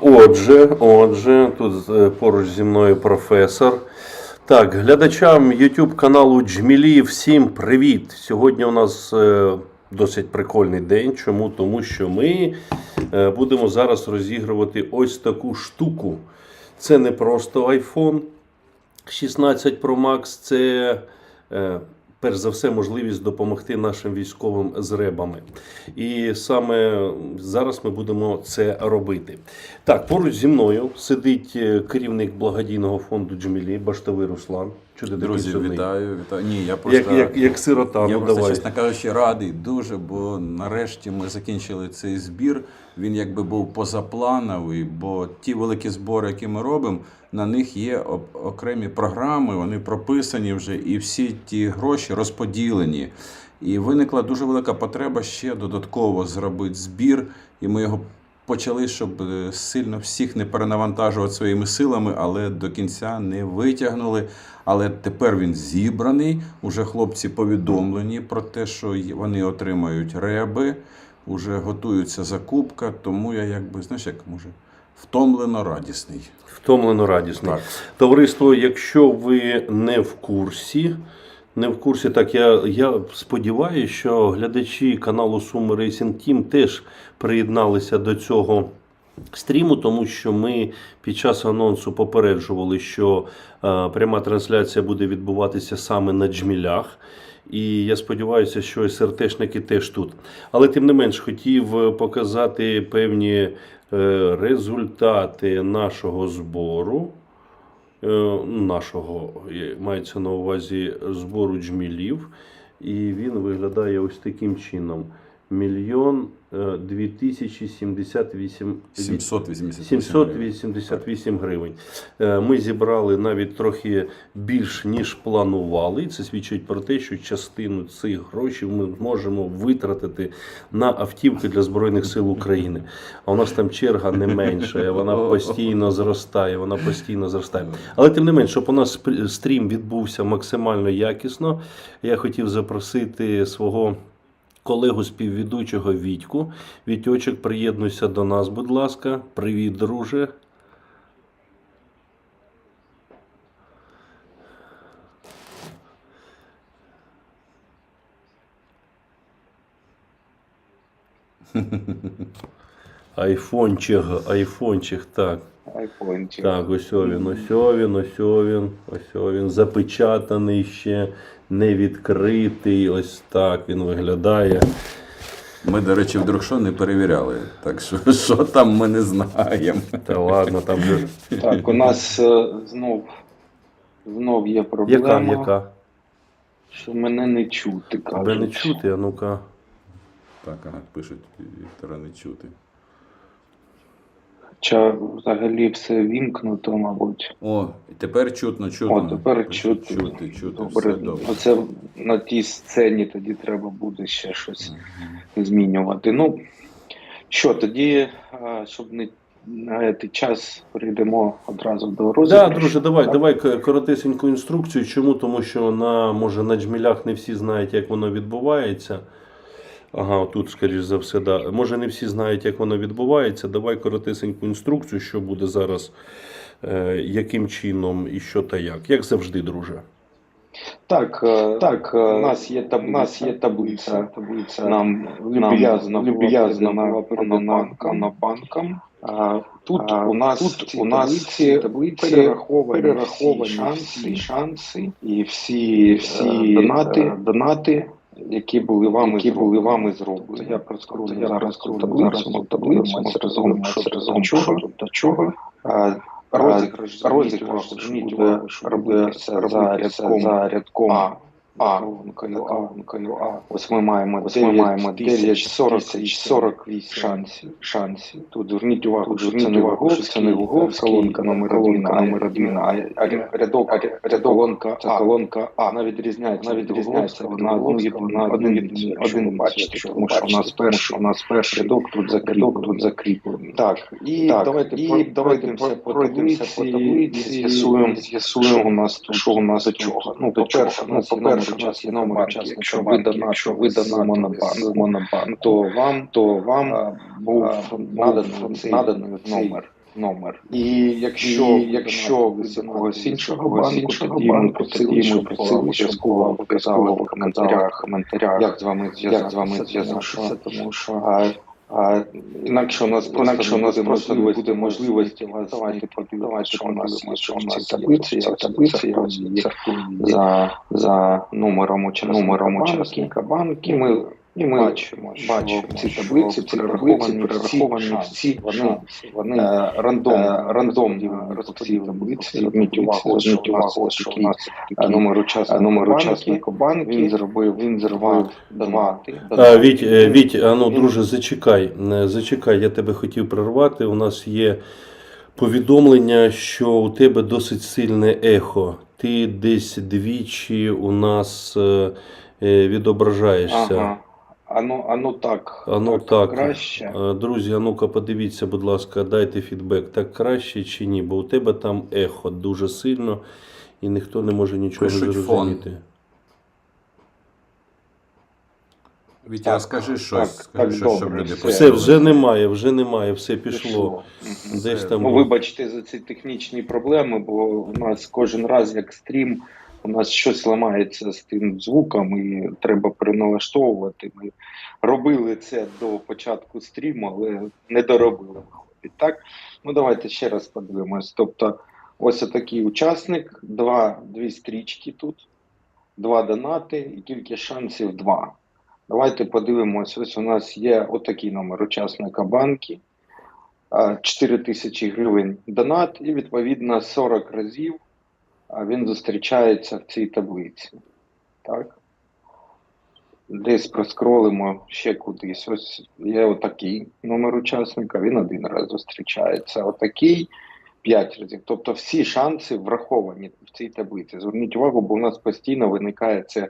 Отже, отже, тут е, поруч зі мною професор. Так, глядачам YouTube каналу Джмілі, всім привіт! Сьогодні у нас е, досить прикольний день. Чому? Тому що ми е, будемо зараз розігрувати ось таку штуку. Це не просто iPhone 16 Pro Max, це перш за все можливість допомогти нашим військовим з ребами. І саме зараз ми будемо це робити. Так, поруч зі мною сидить е, керівник благодійного фонду Джмілі, Баштовий Руслан. Такий Друзі, вітаю, вітаю. Ні, я просто, Як, як, як сирота, я ну просто, давай. чесно кажучи, радий дуже, бо нарешті ми закінчили цей збір. Він якби був позаплановий, бо ті великі збори, які ми робимо, на них є окремі програми, вони прописані вже, і всі ті гроші розподілені. І виникла дуже велика потреба ще додатково зробити збір, і ми його почали, щоб е, сильно всіх не перенавантажувати своїми силами, але до кінця не витягнули. Але тепер він зібраний. Уже хлопці повідомлені про те, що вони отримають реби, уже готується закупка, тому я якби, знаєш, як може, втомлено радісний. Втомлено радісний. Так. Товариство, якщо ви не в курсі, не в курсі, так я, я сподіваюся, що глядачі каналу Суми Racing Team теж приєдналися до цього стріму, тому що ми під час анонсу попереджували, що е, пряма трансляція буде відбуватися саме на джмілях. І я сподіваюся, що СРТшники теж тут. Але тим не менш хотів показати певні е, результати нашого збору. Е, нашого е, мається на увазі збору джмілів. І він виглядає ось таким чином: мільйон е, дві тисячі сімдесят вісім 788. 788 гривень. Е, Ми зібрали навіть трохи більш ніж планували. І Це свідчить про те, що частину цих грошей ми можемо витратити на автівки для Збройних сил України. А у нас там черга не менша, вона постійно зростає. Вона постійно зростає. Але тим не менш, щоб у нас стрім відбувся максимально якісно, я хотів запросити свого колегу співведучого Вітьку. Вітьочок, приєднуйся до нас, будь ласка. Привіт, друже. Айфончик, айфончик, так. Айфончик. Так, ось він, ось він, ось він, ось він. Запечатаний ще, не відкритий. Ось так він виглядає. Ми, до речі, вдруг що не перевіряли. Так що, що там ми не знаємо. Та ладно, там же. Так, у нас е, знов, знов є проблема, Яка, яка? що мене не чути. Кажуть. Тебе не чути, а ну-ка. Так, ага, пишуть Віктора не чути. Хоча взагалі все вімкнуто, мабуть. О, тепер чутно, чутно. О, тепер чути. Чути, чути, Добре. все добре. Оце на тій сцені тоді треба буде ще щось змінювати. Ну, що, тоді, е, щоб не на цей час перейдемо одразу до Так, да, друже, давай, Так? давай коротесеньку інструкцію. Чому? Тому що на може на джмілях не всі знають, як воно відбувається. Ага, тут, скоріш за все, да. Може, не всі знають, як воно відбувається. Давай коротесеньку інструкцію, що буде зараз, е, яким чином і що та як. Як завжди, друже. Так, е, так, е, у нас є таб, у нас є таблиця, таблиця нам люб'язно люб'язно була передана банкам. А, Тут А, у нас тут у нас ці таблиці перераховані, перераховані шанси, всі шанси і всі, всі донати, донати, донати, які були вами, які були вами зроблені. Я проскролю Я зараз цю таблицю, зараз таблицю, таблицю, разом, що разом, чого, до чого. А, Розіграш, розіграш, робитися буде за рядком, за рядком А, А, колонкою, колонкою А. Ось ми маємо Ось ми маємо 9 40 тисяч 48 шансів. шансів. Тут зверніть увагу, що це не Ваговський, це не Ваговський, колонка номер 1, а номер 1, а а рядок, рядок, колонка, це колонка А. Вона відрізняється, вона відрізняється на одну на один один, бачите, тому що у нас перший, у нас перший рядок тут закріплений, тут закріплений. Так, і Так, давайте і давайте пройдемося по таблиці, з'ясуємо, з'ясуємо, у нас тут, що у нас до чого. Ну, по-перше, ну, по-перше, у нас є номер якщо ви якщо ви донатили Монобанк, то вам, то вам був наданий, наданий номер. номер. І якщо, І якщо ви з якогось іншого банку, тоді ми просили, обов'язково показали в коментарях, коментарях, з як з вами зв'язатися, тому що а, інакше у нас інакше у нас просто не буде можливості давати знайти подивитися, що у нас що у нас таблиці, я таблиці, за, за номером учасника банки, ми і ми бачимо, бачимо ці таблиці, ці перераховані, перераховані всі, вони, вони е, рандомно, рандомно розподілені таблиці. Зверніть увагу, зверніть увагу, що у нас е, номер учасника, номер учасника банки, він зробив, він зробив донати. А, Віть, е, Віть, а ну, друже, зачекай. Е, Зачекай, я тебе хотів прервати. У нас є повідомлення, що у тебе досить сильне ехо. Ти десь двічі у нас е, е, відображаєшся. Ага. Ану, ану так, А ну так. краще. Е, Друзі, а ну-ка подивіться, будь ласка, дайте фідбек. Так краще чи ні? Бо у тебе там ехо дуже сильно і ніхто не може нічого Пишуть зрозуміти. Вітя, Так, скажи щось, так, скажи так, щось, щоб добре, люди все. Все, вже немає, вже немає, все пішло. Мгм. Десь Все. там Ну, вибачте за ці технічні проблеми, бо у нас кожен раз, як стрім, у нас щось ламається з тим звуком, і треба переналаштовувати. Ми робили це до початку стріму, але не доробили. Так, ну давайте ще раз подивимось. Тобто, ось такий учасник, два, дві стрічки тут, два донати і кількість шансів два. Давайте подивимось. Ось у нас є отакий номер учасника банки. 4 тисячі гривень донат, і відповідно 40 разів він зустрічається в цій таблиці. Так? Десь проскролимо ще кудись. Ось є отакий номер учасника, він один раз зустрічається. Отакий 5 разів. Тобто всі шанси враховані в цій таблиці. Зверніть увагу, бо у нас постійно виникає це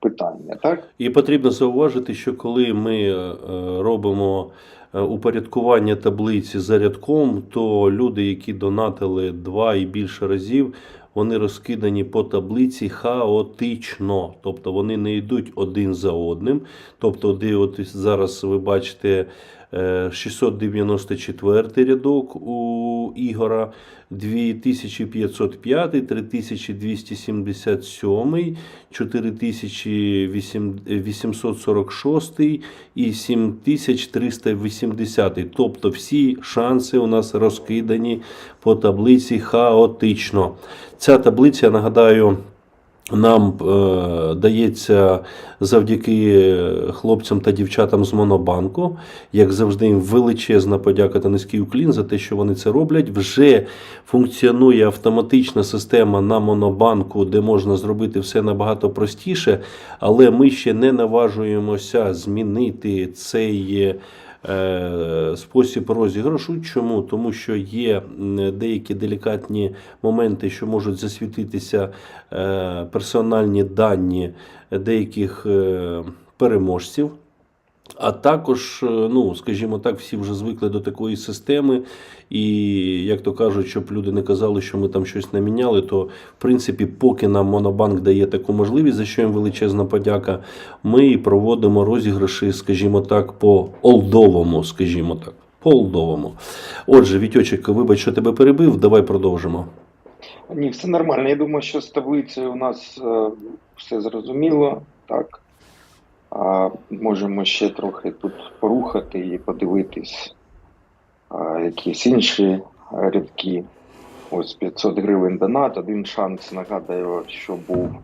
питання. Так? І потрібно зауважити, що коли ми е, робимо е, упорядкування таблиці за рядком, то люди, які донатили два і більше разів, вони розкидані по таблиці хаотично. Тобто вони не йдуть один за одним. Тобто, де от зараз ви бачите 694 рядок у Ігора, 2505, 3277, 4846 і 7380. Тобто всі шанси у нас розкидані по таблиці хаотично. Ця таблиця, нагадаю, нам е, дається завдяки хлопцям та дівчатам з Монобанку. Як завжди, їм величезна подяка та низький уклін за те, що вони це роблять. Вже функціонує автоматична система на Монобанку, де можна зробити все набагато простіше, але ми ще не наважуємося змінити цей. Е, Спосіб розіграшу. Чому? Тому що є деякі делікатні моменти, що можуть засвітитися е, персональні дані деяких е, переможців. А також, е, ну, скажімо так, всі вже звикли до такої системи. І, як то кажуть, щоб люди не казали, що ми там щось не міняли, то в принципі, поки нам Монобанк дає таку можливість, за що їм величезна подяка, ми проводимо розіграші, скажімо так, по олдовому, скажімо так. По олдовому. Отже, Вітьочек, вибач, що тебе перебив, давай продовжимо. Ні, все нормально. Я думаю, що з таблицею у нас е, все зрозуміло. Так. А, можемо ще трохи тут порухати і подивитись якісь інші рядки. Ось 500 гривень донат, один шанс, нагадаю, що був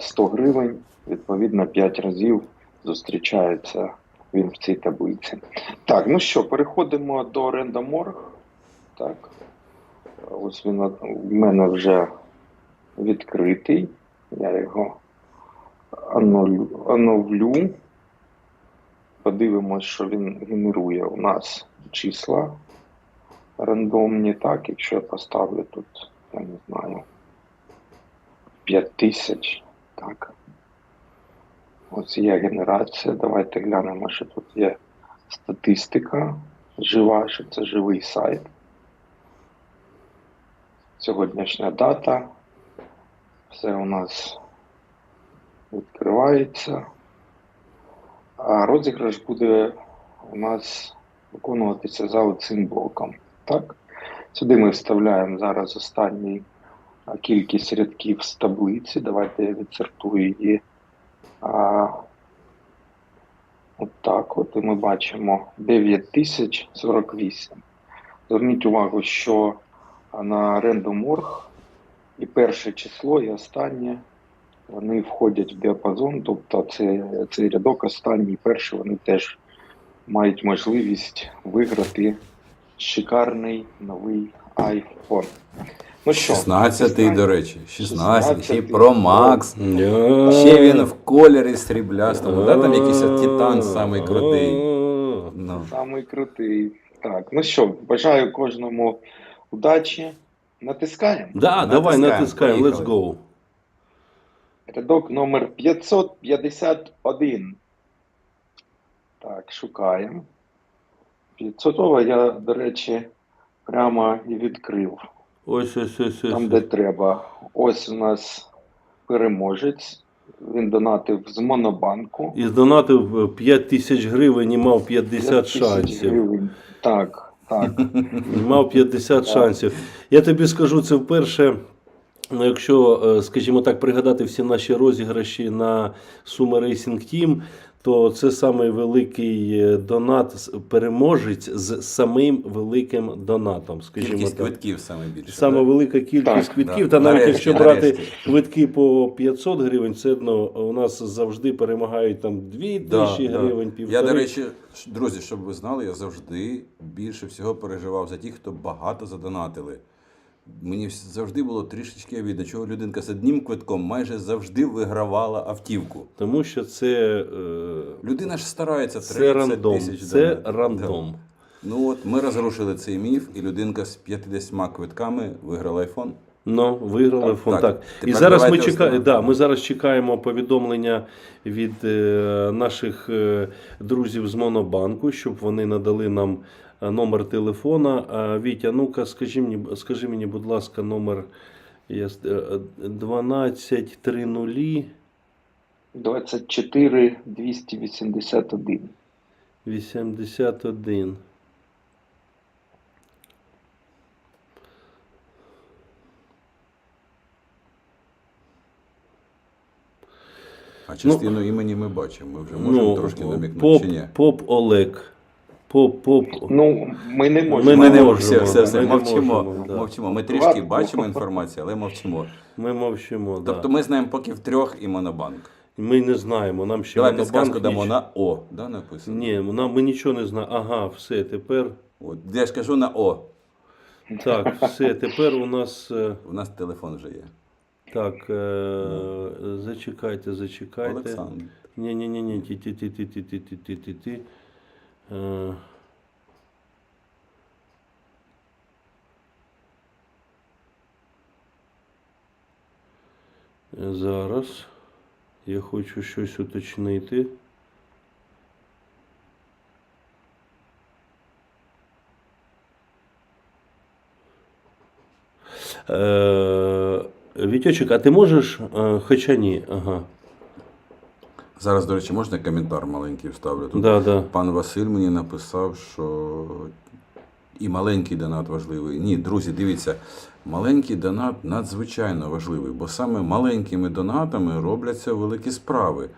100 гривень. Відповідно, 5 разів зустрічається він в цій таблиці. Так, ну що, переходимо до Random.org. Так. Ось він у мене вже відкритий. Я його оновлю. Подивимось, що він генерує у нас числа рандомні. Так, якщо я поставлю тут, я не знаю, 5000. Так. Ось є генерація. Давайте глянемо, що тут є статистика жива, що це живий сайт сьогоднішня дата. Все у нас відкривається. А розіграш буде у нас виконуватися за цим блоком. Так? Сюди ми вставляємо зараз останню кількість рядків з таблиці. Давайте я відсортую її. А, от так от, і ми бачимо 9048. Зверніть увагу, що на Random.org і перше число, і останнє вони входять в діапазон, тобто це, цей рядок останній перший вони теж мають можливість виграти шикарний новий iPhone. Ну що, 16-й, до речі, 16 ще й 16-й. Pro Max. Ще він в кольорі сріблястому, да, там якийсь титан самий крутий. Ну. Самий крутий. Так, ну що, бажаю кожному удачі. Натискаємо. Да, давай Натискаємо, натискаємо, let's go. Рядок номер 551. Так, шукаємо. 500 я, до речі, прямо і відкрив. Ось, ось, ось, ось. Там, де треба. Ось у нас переможець. Він донатив з Монобанку. І здонатив 5 тисяч гривень і мав 50 шансів. гривень. Так, так. І Мав 50 шансів. Я тобі скажу, це вперше. Ну, якщо, е, скажімо так, пригадати всі наші розіграші на Sumo Racing Team, то це самий великий е, донат переможець з самим великим донатом. Скажімо Кількість так. квитків саме більше. Саме да? велика кількість Так, квитків. да. Та навіть Нарешті, якщо брати нарешті. квитки по 500 гривень, це одно у нас завжди перемагають там 2 Да, тисячі да. гривень, Я, півтори. до речі, друзі, щоб ви знали, я завжди більше всього переживав за тих, хто багато задонатили. Мені завжди було трішечки обідно, чого людинка з одним квитком майже завжди вигравала автівку. Тому що це, е, Людина ж старається 30 це рандом. тисяч Це донатити. рандом. Да. Ну от ми розрушили цей міф, і людинка з 50 квитками виграла айфон. Ну, виграли Так, фон. так. Так. І зараз ми чекаємо. Да, ми зараз чекаємо повідомлення від е, наших е, друзів з Монобанку, щоб вони надали нам номер телефона. Вітя, ну-ка, скажи мені, скажи мені, будь ласка, номер я, с- е, е, 1230 24 281. 81. А частину імені ми бачимо. Ми вже можемо трошки намікнути Ну, поп, чи ні? поп Олег. Поп, поп. Ну, ми не Ми можемо. Ми не можемо, все, все, все, ми мовчимо. можемо, да. мовчимо. Ми трішки Ладно. бачимо інформацію, але мовчимо. Ми мовчимо. Тобто да. ми знаємо поки в трьох і монобанк. Ми не знаємо. Нам ще Давай підсказку дамо ніч- на О, да, написано? Ні, нам ми нічого не знаємо. Ага, все, тепер. От, я ж кажу на О. Так, все, тепер у нас. е, У нас телефон вже є. Так, е, зачекайте, зачекайте. Олександр. Ні, ні, Е, Зараз я хочу щось уточнити. Е, Вітючик, а ти можеш? е, Хоча ні. Ага. Зараз, до речі, можна коментар маленький вставлю? Тут Да, да. пан Василь мені написав, що і маленький донат важливий. Ні, друзі, дивіться, маленький донат надзвичайно важливий, бо саме маленькими донатами робляться великі справи.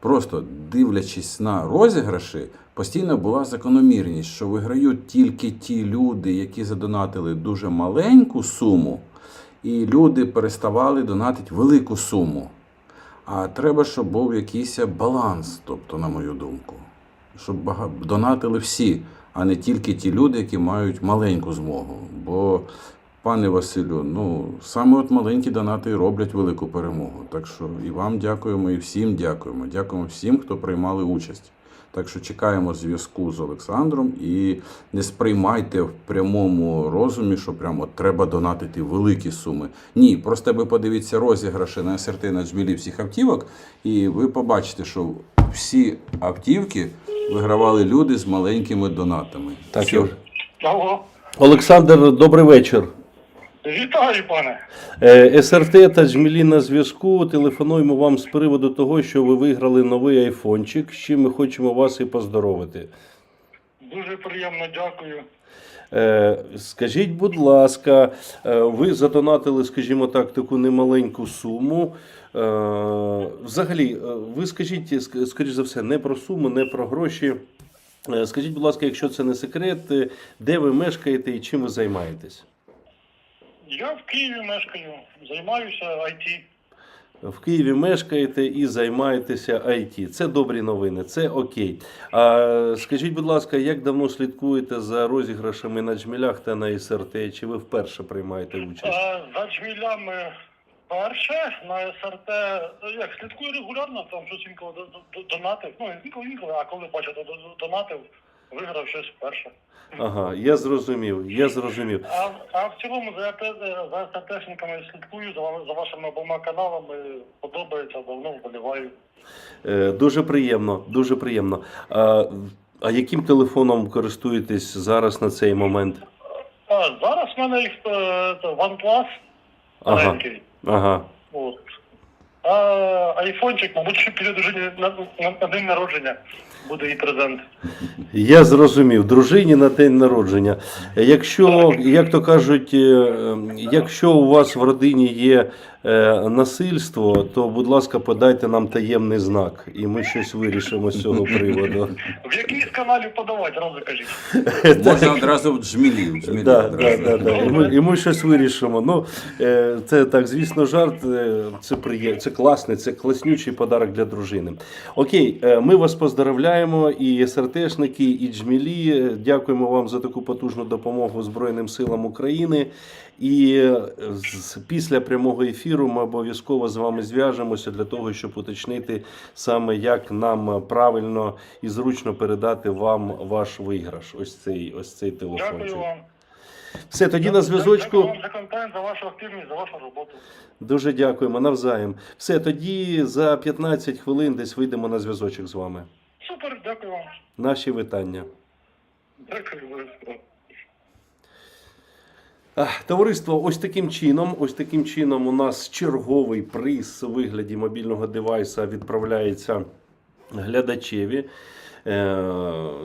Просто дивлячись на розіграші, постійно була закономірність, що виграють тільки ті люди, які задонатили дуже маленьку суму, і люди переставали донатити велику суму. А треба, щоб був якийсь баланс, тобто, на мою думку, щоб донатили всі, а не тільки ті люди, які мають маленьку змогу. Бо, пане Василю, ну саме от маленькі донати роблять велику перемогу. Так що і вам дякуємо, і всім дякуємо. Дякуємо всім, хто приймали участь. Так що чекаємо зв'язку з Олександром і не сприймайте в прямому розумі, що прямо треба донатити великі суми. Ні, просто ви подивіться розіграші на СРТ на джмілі всіх автівок, і ви побачите, що всі автівки вигравали люди з маленькими донатами. Так, Все. Олександр, добрий вечір. Вітаю, пане. Е, СРТ та Джмілі на зв'язку. Телефонуємо вам з приводу того, що ви виграли новий айфончик, з чим ми хочемо вас і поздоровити. Дуже приємно дякую. Е, Скажіть, будь ласка, е, ви задонатили, скажімо так, таку немаленьку суму. Е, Взагалі, ви скажіть, скоріш за все, не про суму, не про гроші. Скажіть, будь ласка, якщо це не секрет, де ви мешкаєте і чим ви займаєтесь? Я в Києві мешкаю, займаюся IT. В Києві мешкаєте і займаєтеся IT. Це добрі новини, це окей. А скажіть, будь ласка, як давно слідкуєте за розіграшами на джмілях та на СРТ? Чи ви вперше приймаєте участь? За джмілями перше, на СРТ, ну, як слідкую регулярно, там щось інколи до- до- донатив. Ну, інколи інколи, а коли бачу, до- до- донатив, виграв щось вперше. Ага, я зрозумів, я зрозумів. А, а в цілому за за СРТшниками слідкую за, за вашими обома каналами. Подобається, давно вболіваю. Е, Дуже приємно, дуже приємно. А, а яким телефоном користуєтесь зараз на цей момент? А, зараз в мене їх е, OnePlus Ага, ага. От. А айфончик, мабуть, ще піде дружині на, на, на день народження. Буде і презент. Я зрозумів, дружині на день народження. Якщо, як то кажуть, е, е, якщо у вас в родині є насильство, то, будь ласка, подайте нам таємний знак, і ми щось вирішимо з цього приводу. В який з каналів подавати, разу кажіть. Можна одразу в джмілі. І, ми, щось вирішимо. Ну, е, це так, звісно, жарт. е, Це приє... це класний, це класнючий подарок для дружини. Окей, е, ми вас поздравляємо, і СРТшники, і джмілі. Е, Дякуємо вам за таку потужну допомогу Збройним силам України. І е, з- після прямого ефіру ми обов'язково з вами зв'яжемося для того, щоб уточнити саме як нам правильно і зручно передати вам ваш виграш. Ось цей, ось цей телефончик. Дякую вам. Все, тоді на зв'язочку. Дякую вам за контент, за вашу активність, за вашу роботу. Дуже дякуємо навзаєм. Все, тоді за 15 хвилин десь вийдемо на зв'язочок з вами. Супер, дякую вам. Наші вітання. Дякую обов'язково. Товариство, ось таким чином, ось таким чином у нас черговий приз у вигляді мобільного девайса відправляється глядачеві. Е,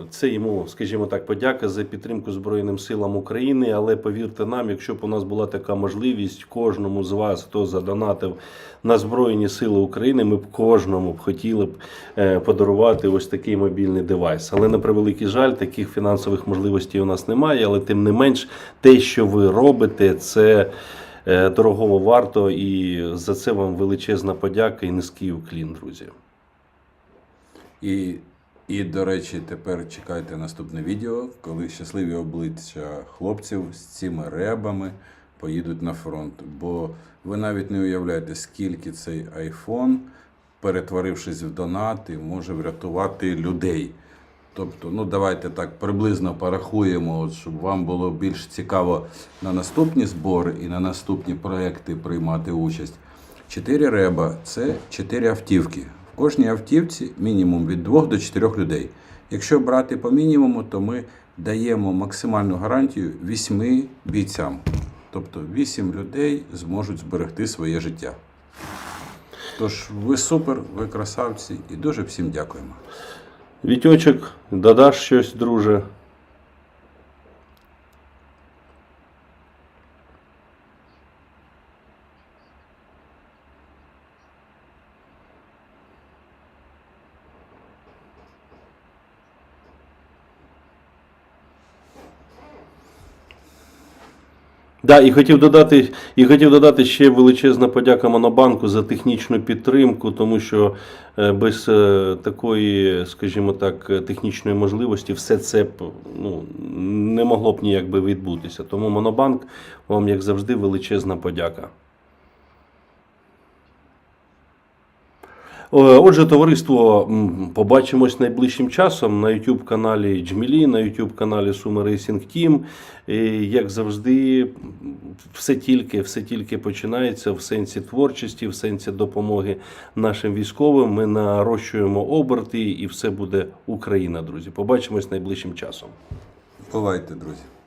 Це йому, скажімо так, подяка за підтримку Збройним силам України. Але повірте нам, якщо б у нас була така можливість, кожному з вас, хто задонатив на Збройні Сили України, ми б кожному б хотіли б е, подарувати ось такий мобільний девайс. Але на превеликий жаль, таких фінансових можливостей у нас немає. Але тим не менш, те, що ви робите, це. е, Дорогого варто, і за це вам величезна подяка і низький уклін, друзі. І, і, до речі, тепер чекайте наступне відео, коли щасливі обличчя хлопців з цими ребами поїдуть на фронт. Бо ви навіть не уявляєте, скільки цей айфон, перетворившись в донати, може врятувати людей. Тобто, ну давайте так приблизно порахуємо, от, щоб вам було більш цікаво на наступні збори і на наступні проекти приймати участь. Чотири реба це чотири автівки. Кожній автівці мінімум від 2 до 4 людей. Якщо брати по мінімуму, то ми даємо максимальну гарантію 8 бійцям. Тобто 8 людей зможуть зберегти своє життя. Тож ви супер, ви красавці і дуже всім дякуємо. Вітьочок, додаш щось, друже. Да, і хотів додати, і хотів додати ще величезна подяка Монобанку за технічну підтримку, тому що е, без е, такої, скажімо так, технічної можливості все це ну, не могло б ніяк би відбутися. Тому Монобанк вам, як завжди, величезна подяка. Отже, товариство, побачимось найближчим часом на YouTube каналі Джмілі, на YouTube каналі Суми Team. І, Як завжди, все тільки, все тільки починається в сенсі творчості, в сенсі допомоги нашим військовим. Ми нарощуємо оберти і все буде Україна, друзі. Побачимось найближчим часом. Бувайте, друзі.